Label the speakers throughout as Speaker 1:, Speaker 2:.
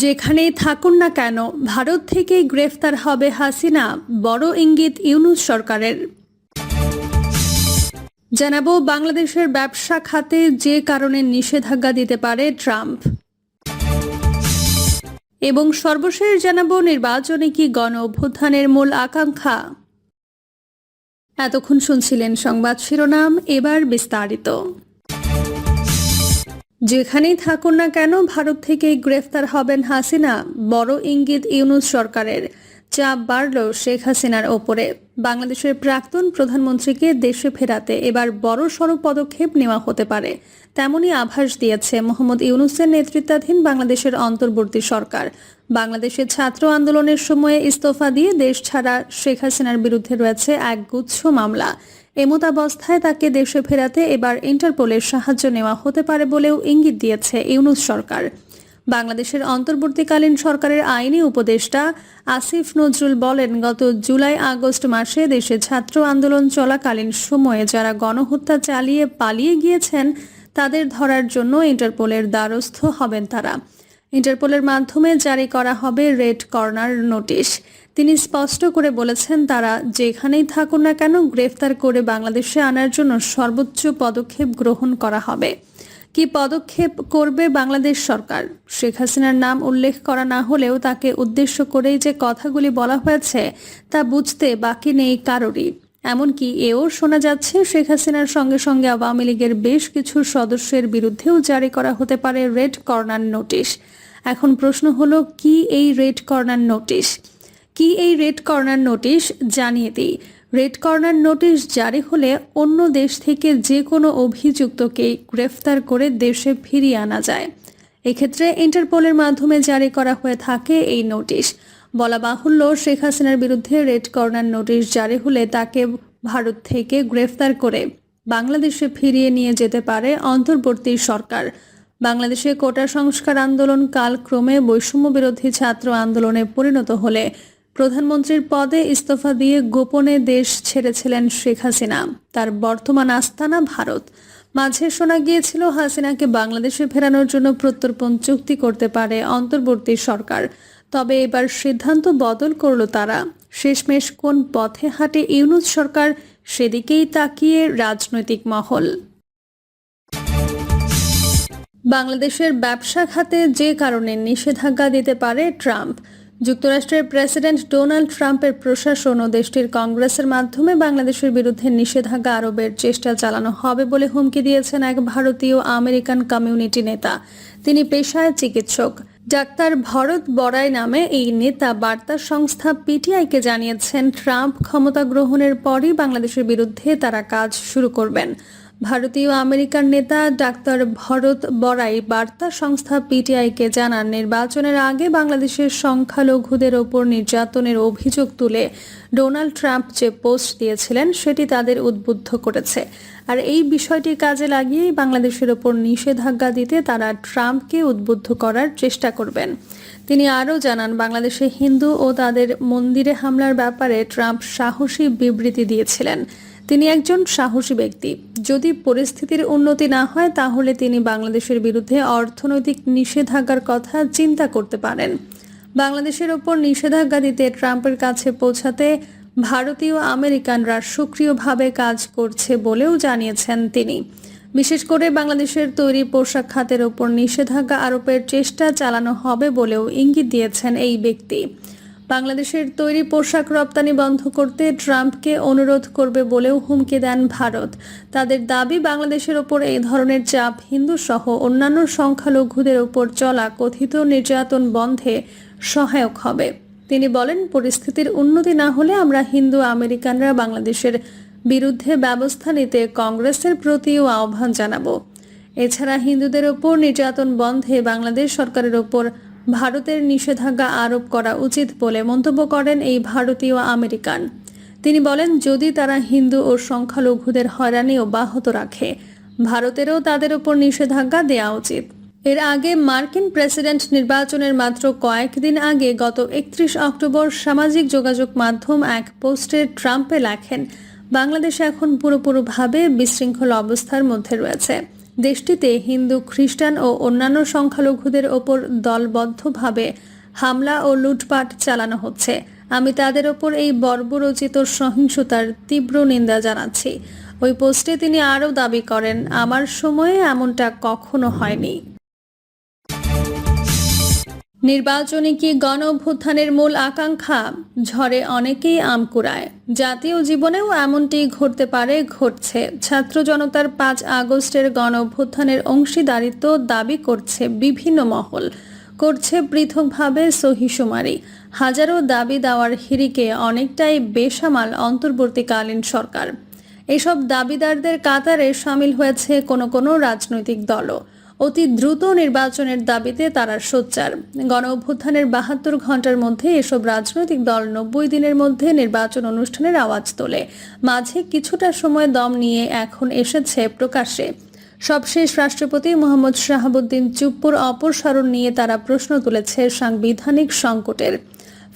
Speaker 1: যেখানেই থাকুন না কেন, ভারত থেকেই গ্রেফতার হবে হাসিনা, বড় ইঙ্গিত ইউনুস সরকারের। জানাব বাংলাদেশের ব্যবসা খাতে যে কারণে নিষেধাজ্ঞা দিতে পারে ট্রাম্প। এবং সর্বশেষ জানাব নির্বাচনে কি গণ অভ্যুত্থানের মূল আকাঙ্ক্ষা। এতক্ষণ শুনছিলেন সংবাদ শিরোনাম, এবার বিস্তারিত। যেখানেই থাকুন না কেন, ভারত থেকেই গ্রেফতার হবেন হাসিনা, বড় ইঙ্গিত ইউনুস সরকারের। চাপ বাড়ল শেখ হাসিনার ওপরে। বাংলাদেশের প্রাক্তন প্রধানমন্ত্রীকে দেশে ফেরাতে এবার বড় সড় পদক্ষেপ নেওয়া হতে পারে, তেমনই আভাস দিয়েছে মোহাম্মদ ইউনুসের নেতৃত্বাধীন বাংলাদেশের অন্তর্বর্তী সরকার। বাংলাদেশের ছাত্র আন্দোলনের সময়ে ইস্তফা দিয়ে দেশ ছাড়া শেখ হাসিনার বিরুদ্ধে রয়েছে এক গুচ্ছ মামলা। এমতাবস্থায় তাকে দেশে ফেরাতে এবার ইন্টারপোলের সাহায্য নেওয়া হতে পারে বলেও ইঙ্গিত দিয়েছে ইউনুস সরকার। বাংলাদেশের অন্তর্বর্তীকালীন সরকারের আইনি উপদেষ্টা আসিফ নজরুল বলেন, গত জুলাই আগস্ট মাসে দেশে ছাত্র আন্দোলন চলাকালীন সময়ে যারা গণহত্যা চালিয়ে পালিয়ে গিয়েছেন, তাদের ধরার জন্য ইন্টারপোলের দ্বারস্থ হবেন তারা। ইন্টারপোলের মাধ্যমে জারি করা হবে রেড কর্নার নোটিশ। তিনি স্পষ্ট করে বলেছেন, তারা যেখানেই থাকুন না কেন, গ্রেফতার করে বাংলাদেশে আনার জন্য সর্বোচ্চ পদক্ষেপ গ্রহণ করা হবে। কি পদক্ষেপ করবে বাংলাদেশ সরকার? শেখ হাসিনার নাম উল্লেখ করা না হলেও তাকে উদ্দেশ্য করেই যে কথাগুলি বলা হয়েছে, তা বুঝতে বাকি নেই কারোরই। এমনকি এও শোনা যাচ্ছে, শেখ হাসিনার সঙ্গে সঙ্গে আওয়ামী লীগের বেশ কিছু সদস্যের বিরুদ্ধেও জারি করা হতে পারে রেড কর্নার নোটিশ। এখন প্রশ্ন হলো, কি এই রেড কর্নার নোটিশ? কি এই রেড কর্নার নোটিশ? জানিয়ে দিই, রেড কর্নার নোটিশ জারি হলে অন্য দেশ থেকে যে কোনো অভিযুক্তকে গ্রেফতার করে দেশে ফিরিয়ে আনা যায়। এক্ষেত্রে ইন্টারপোলের মাধ্যমে জারি করা হয়ে থাকে এই নোটিশ। বলা বাহুল্য, শেখ হাসিনার বিরুদ্ধে রেড কর্নার নোটিশ জারি হলে তাকে ভারত থেকে গ্রেফতার করে বাংলাদেশে ফিরিয়ে নিয়ে যেতে পারে অন্তর্বর্তী সরকার। বাংলাদেশে কোটা সংস্কার আন্দোলন কালক্রমে বৈষম্য বিরোধী ছাত্র আন্দোলনে পরিণত হলে প্রধানমন্ত্রীর পদে ইস্তফা দিয়ে গোপনে দেশ ছেড়েছিলেন শেখ হাসিনা। তার বর্তমান আস্তানা ভারত। মাঝে শোনা গিয়েছিল, হাসিনাকে বাংলাদেশে ফেরানোর জন্য প্রত্যর্পণ চুক্তি করতে পারে অন্তর্বর্তী সরকার। তবে এবার সিদ্ধান্ত বদল করল তারা। শেষমেশ কোন পথে হাঁটে ইউনুস সরকার, সেদিকেই তাকিয়ে রাজনৈতিক মহল। বাংলাদেশের ব্যবসা খাতে যে কারণে নিষেধাজ্ঞা দিতে পারে ট্রাম্প। যুক্তরাষ্ট্রের প্রেসিডেন্ট ডোনাল্ড ট্রাম্পের প্রশাসন ও দেশটির কংগ্রেসের মাধ্যমে বাংলাদেশের বিরুদ্ধে নিষেধাজ্ঞা আরোপের চেষ্টা চালানো হবে বলে হুমকি দিয়েছেন এক ভারতীয় আমেরিকান কমিউনিটি নেতা। তিনি পেশায় চিকিৎসক। ডাক্তার ভরত বড়াই নামে এই নেতা বার্তা সংস্থা পিটিআইকে জানিয়েছেন, ট্রাম্প ক্ষমতা গ্রহণের পরই বাংলাদেশের বিরুদ্ধে তারা কাজ শুরু করবেন। ভারতীয় আমেরিকান নেতা ডাক্তার ভরত বড়াই বার্তা সংস্থা পিটিআইকে জানান, নির্বাচনের আগে বাংলাদেশের সংখ্যালঘুদের ওপর নির্যাতনের অভিযোগ তুলে ডোনাল্ড ট্রাম্প যে পোস্ট দিয়েছিলেন, সেটি তাদের উদ্বুদ্ধ করেছে। আর এই বিষয়টি কাজে লাগিয়েই বাংলাদেশের ওপর নিষেধাজ্ঞা দিতে তারা ট্রাম্পকে উদ্বুদ্ধ করার চেষ্টা করবেন। তিনি আরও জানান, বাংলাদেশে হিন্দু ও তাদের মন্দিরে হামলার ব্যাপারে ট্রাম্প সাহসী বিবৃতি দিয়েছিলেন। তিনি একজন সাহসী ব্যক্তি। যদি পরিস্থিতির উন্নতি না হয়, তাহলে তিনি বাংলাদেশের বিরুদ্ধে অর্থনৈতিক নিষেধাজ্ঞার কথা চিন্তা করতে পারেন। বাংলাদেশের ওপর নিষেধাজ্ঞা দিতে ট্রাম্পের কাছে পৌঁছাতে ভারতীয় আমেরিকানরা সক্রিয়ভাবে কাজ করছে বলেও জানিয়েছেন তিনি। বিশেষ করে বাংলাদেশের তৈরি পোশাক খাতের ওপর নিষেধাজ্ঞা আরোপের চেষ্টা চালানো হবে বলেও ইঙ্গিত দিয়েছেন এই ব্যক্তি। বাংলাদেশের তৈরি পোশাক রপ্তানি বন্ধ করতে ট্রাম্পকে অনুরোধ করবে বলেও হুমকি দেন ভারত। তাদের দাবি, বাংলাদেশের ওপর এই ধরনের চাপ হিন্দু সহ অন্যান্য সংখ্যালঘুদের ওপর চলা কথিত নির্যাতন বন্ধে সহায়ক হবে। তিনি বলেন, পরিস্থিতির উন্নতি না হলে আমরা হিন্দু আমেরিকানরা বাংলাদেশের বিরুদ্ধে ব্যবস্থা নিতে কংগ্রেসের প্রতিও আহ্বান জানাব। এছাড়া হিন্দুদের ওপর নির্যাতন বন্ধে বাংলাদেশ সরকারের ওপর ভারতের নিষেধাজ্ঞা আরোপ করা উচিত বলে মন্তব্য করেন এই ভারতীয় আমেরিকান। তিনি বলেন, যদি তারা হিন্দু ও সংখ্যালঘুদের হয়রানি অব্যাহত রাখে, ভারতেরও তাদের ওপর নিষেধাজ্ঞা দেওয়া উচিত। এর আগে মার্কিন প্রেসিডেন্ট নির্বাচনের মাত্র কয়েকদিন আগে গত একত্রিশ অক্টোবর সামাজিক যোগাযোগ মাধ্যম এক পোস্টে ট্রাম্পে লেখেন, বাংলাদেশ এখন পুরোপুরিভাবে বিশৃঙ্খল অবস্থার মধ্যে রয়েছে। দেশটিতে হিন্দু, খ্রিস্টান ও অন্যান্য সংখ্যালঘুদের ওপর দলবদ্ধভাবে হামলা ও লুটপাট চালানো হচ্ছে। আমি তাদের ওপর এই বর্বরচিত সহিংসতার তীব্র নিন্দা জানাচ্ছি। ওই পোস্টে তিনি আরও দাবি করেন, আমার সময়ে এমনটা কখনো হয়নি। নির্বাচনে কি গণ অভ্যুত্থানের মূল আকাঙ্ক্ষা? ঝড়ে অনেকেই আম কুড়ায়। জাতীয় জীবনেও এমনটি ঘটতে পারে, ঘটছে। ছাত্র জনতার পাঁচ আগস্টের গণ অভ্যুত্থানের অংশীদারিত্ব দাবি করছে বিভিন্ন মহল। করছে পৃথকভাবে সহিশুমারি। হাজারো দাবি দেওয়ার হিরিকে অনেকটাই বেসামাল অন্তর্বর্তীকালীন সরকার। এসব দাবিদারদের কাতারে সামিল হয়েছে কোনো কোনো রাজনৈতিক দলও। অতি দ্রুত নির্বাচনের দাবিতে তারা সোচ্চার। গণ অভ্যুত্থানের বাহাত্তর ঘণ্টার মধ্যে এসব রাজনৈতিক দল নব্বই দিনের মধ্যে নির্বাচন অনুষ্ঠানের আওয়াজ তোলে। মাঝে কিছুটা সময় দম নিয়ে এখন এসেছে প্রকাশ্যে। সবশেষ রাষ্ট্রপতি মোহাম্মদ শাহাবুদ্দিন চুপ্পুর অপসারণ নিয়ে তারা প্রশ্ন তুলেছে সাংবিধানিক সংকটের।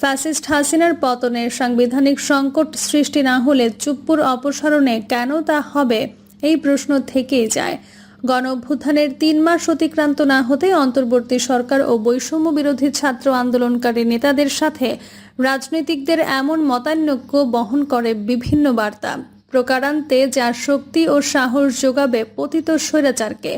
Speaker 1: ফ্যাসিস্ট হাসিনার পতনের সাংবিধানিক সংকট সৃষ্টি না হলে চুপ্পুর অপসারণে কেন তা হবে, এই প্রশ্ন থেকেই যায়। গণ অভ্যুত্থানের তিন মাস অতিক্রান্ত না হতে অন্তর্বর্তী সরকার ও বৈষম্য বিরোধী ছাত্র আন্দোলনকারী নেতাদের সাথে রাজনীতিকদের এমন মতানৈক্য বহন করে বিভিন্ন বার্তা। প্রকারান্তে যা শক্তি ও সাহস যোগাবে পতিত স্বৈরাচারকে।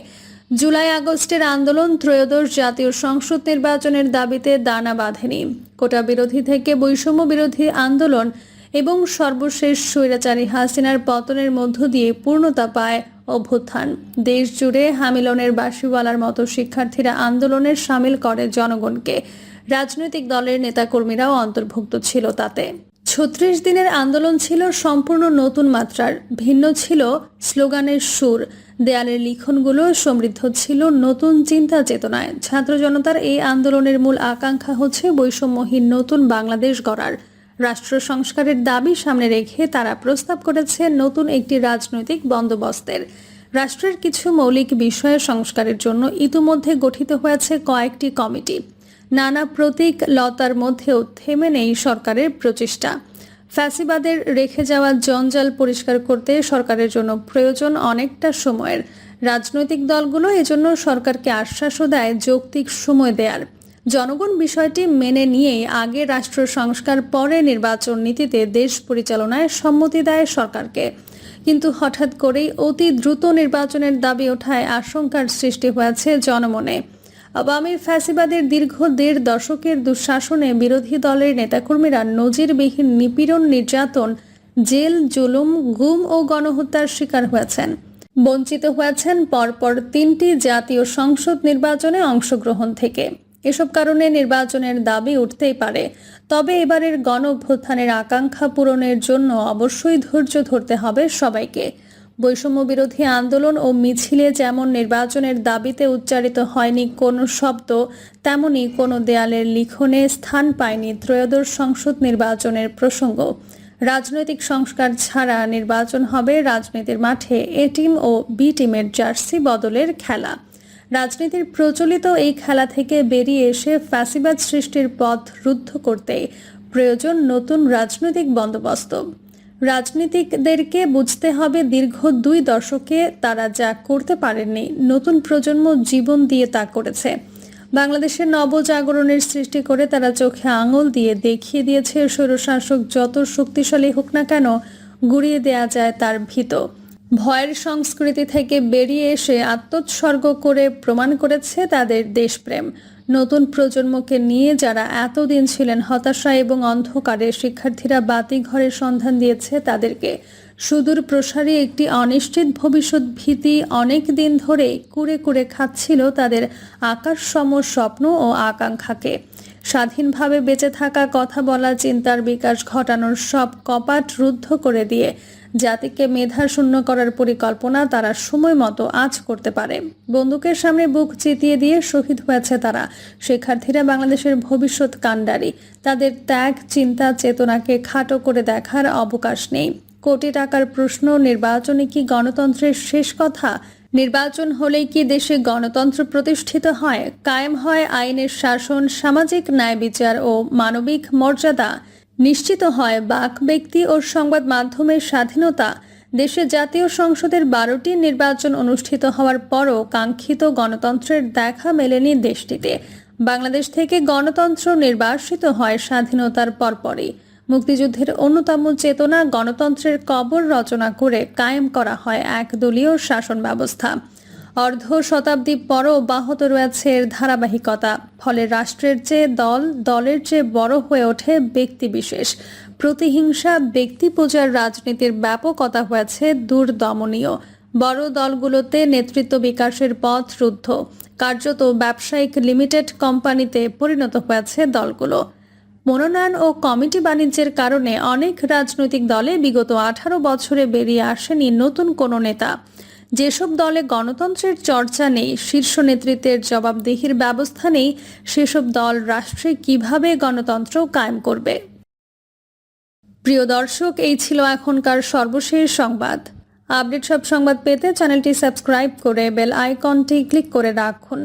Speaker 1: জুলাই আগস্টের আন্দোলন ত্রয়োদশ জাতীয় সংসদ নির্বাচনের দাবিতে দানা বাঁধেনি। কোটা বিরোধী থেকে বৈষম্য বিরোধী আন্দোলন এবং সর্বশেষ স্বৈরাচারী হাসিনার পতনের মধ্য দিয়ে পূর্ণতা পায় অভ্যুত্থান। দেশ জুড়ে হামিলনের বাসিওয়ালার মতো শিক্ষার্থীরা আন্দোলনের সামিল করে জনগণকে। রাজনৈতিক দলের নেতাকর্মীরাও অন্তর্ভুক্ত ছিল তাতে। ছত্রিশ দিনের আন্দোলন ছিল সম্পূর্ণ নতুন মাত্রার। ভিন্ন ছিল স্লোগানের সুর। দেয়ালের লিখনগুলো সমৃদ্ধ ছিল নতুন চিন্তা চেতনায়। ছাত্র জনতার এই আন্দোলনের মূল আকাঙ্ক্ষা হচ্ছে বৈষম্যহীন নতুন বাংলাদেশ গড়ার। রাষ্ট্র সংস্কারের দাবি সামনে রেখে তারা প্রস্তাব করেছে নতুন একটি রাজনৈতিক বন্দোবস্তের। রাষ্ট্রের কিছু মৌলিক বিষয়ে সংস্কারের জন্য ইতিমধ্যে গঠিত হয়েছে কয়েকটি কমিটি। নানা প্রতীক লতার মধ্যেও থেমে নেই সরকারের প্রচেষ্টা। ফ্যাসিবাদের রেখে যাওয়া জঞ্জাল পরিষ্কার করতে সরকারের জন্য প্রয়োজন অনেকটা সময়ের। রাজনৈতিক দলগুলো এজন্য সরকারকে আশ্বাসও দেয় যৌক্তিক সময় দেয়ার। জনগণ বিষয়টি মেনে নিয়েই আগে রাষ্ট্র সংস্কার, পরে নির্বাচন নীতিতে দেশ পরিচালনায় সম্মতি দেয় সরকারকে। কিন্তু হঠাৎ করেই অতি দ্রুত নির্বাচনের দাবি ওঠায় আশঙ্কার সৃষ্টি হয়েছে জনমনে। আওয়ামী ফ্যাসিবাদের দীর্ঘ দেড় দশকের দুঃশাসনে বিরোধী দলের নেতাকর্মীরা নজিরবিহীন নিপীড়ন, নির্যাতন, জেল, জুলুম, গুম ও গণহত্যার শিকার হয়েছেন। বঞ্চিত হয়েছেন পরপর তিনটি জাতীয় সংসদ নির্বাচনে অংশগ্রহণ থেকে। এসব কারণে নির্বাচনের দাবি উঠতেই পারে। তবে এবারের গণ অভ্যুত্থানের আকাঙ্ক্ষা পূরণের জন্য অবশ্যই ধৈর্য ধরতে হবে সবাইকে। বৈষম্য বিরোধী আন্দোলন ও মিছিলে যেমন নির্বাচনের দাবিতে উচ্চারিত হয়নি কোনো শব্দ, তেমনি কোনো দেয়ালের লিখনে স্থান পায়নি ত্রয়োদশ সংসদ নির্বাচনের প্রসঙ্গ। রাজনৈতিক সংস্কার ছাড়া নির্বাচন হবে রাজনীতির মাঠে এ টিম ও বি টিমের জার্সি বদলের খেলা। রাজনীতির প্রচলিত এই খেলা থেকে বেরিয়ে এসে ফ্যাসিবাদ সৃষ্টির পথ রুদ্ধ করতে প্রয়োজন নতুন রাজনৈতিক বন্দোবস্ত। রাজনীতিকদেরকে বুঝতে হবে দীর্ঘ দুই দশকে তারা যা করতে পারেননি, নতুন প্রজন্ম জীবন দিয়ে তা করেছে। বাংলাদেশের নবজাগরণের সৃষ্টি করে তারা চোখে আঙুল দিয়ে দেখিয়ে দিয়েছে স্বৈরশাসক যত শক্তিশালী হোক না কেন, গুড়িয়ে দেয়া যায় তার ভীত। ভয়ের সংস্কৃতি থেকে বেরিয়ে এসে আত্মোৎসর্গ করে প্রমাণ করেছে তাদের দেশপ্রেম। নতুন প্রজন্মকে নিয়ে যারা এতদিন ছিলেন হতাশা এবং অন্ধকারে, শিক্ষার্থীরা বাতি ঘরের সন্ধান দিয়েছে তাদেরকে। সুদূর প্রসারী একটি অনিশ্চিত ভবিষ্যৎ ভীতি অনেক দিন ধরে কুড়ে কুড়ে খাচ্ছিল তাদের আকাশসম স্বপ্ন ও আকাঙ্ক্ষাকে। স্বাধীনভাবে বেঁচে থাকা কথা বলা চিন্তার বিকাশ ঘটানোর সব কপাট রুদ্ধ করে দিয়ে জাতিকে মেধা শূন্য করার পরিকল্পনা তারা সময় মতো আজ করতে পারে। বন্দুকের সামনে বুক চিতিয়ে দিয়ে শহীদ হয়েছে তারা। শিক্ষার্থীরা বাংলাদেশের ভবিষ্যৎ কাণ্ডারি। তাদের ত্যাগ, চিন্তা, চেতনাকে খাটো করে দেখার অবকাশ নেই। কোটি টাকার প্রশ্ন, নির্বাচনে কি গণতন্ত্রের শেষ কথা? নির্বাচন হলেই কি দেশে গণতন্ত্র প্রতিষ্ঠিত হয়, কায়েম হয় আইনের শাসন, সামাজিক ন্যায় বিচার ও মানবিক মর্যাদা? নিশ্চিত হয় বাক ব্যক্তি ও সংবাদ মাধ্যমের স্বাধীনতা। দেশে জাতীয় সংসদের বারোটি নির্বাচন অনুষ্ঠিত হওয়ার পরও কাঙ্ক্ষিত গণতন্ত্রের দেখা মেলেনি দেশটিতে। বাংলাদেশ থেকে গণতন্ত্র নির্বাসিত হয় স্বাধীনতার পরপরই। মুক্তিযুদ্ধের অন্যতম চেতনা গণতন্ত্রের কবর রচনা করে কায়েম করা হয় একদলীয় শাসন ব্যবস্থা। অর্ধ শতাব্দী পরও অব্যাহত রয়েছে এর ধারাবাহিকতা। ফলে রাষ্ট্রের চেয়ে দল, দলের চেয়ে বড় হয়ে ওঠে ব্যক্তিবিশেষ প্রতিহিংসা, ব্যক্তি পূজার রাজনীতির ব্যাপকতা হয়েছে দুর্দমনীয়। বড় দলগুলোতে নেতৃত্ব বিকাশের পথ রুদ্ধ। কার্যত ব্যবসায়িক লিমিটেড কোম্পানিতে পরিণত হয়েছে দলগুলো। মনোনয়ন ও কমিটি বাণিজ্যের কারণে অনেক রাজনৈতিক দলে বিগত আঠারো বছরে বেরিয়ে আসেনি নতুন কোনো নেতা। যেসব দলে গণতন্ত্রের চর্চা নেই, শীর্ষ নেতৃত্বের জবাবদিহির ব্যবস্থা নেই, সেসব দল রাষ্ট্রে কীভাবে গণতন্ত্র কায়েম করবে? প্রিয় দর্শক, এই ছিল এখনকার সর্বশেষ সংবাদ। আপডেট সব সংবাদ পেতে চ্যানেলটি সাবস্ক্রাইব করে বেল আইকনটি ক্লিক করে রাখুন।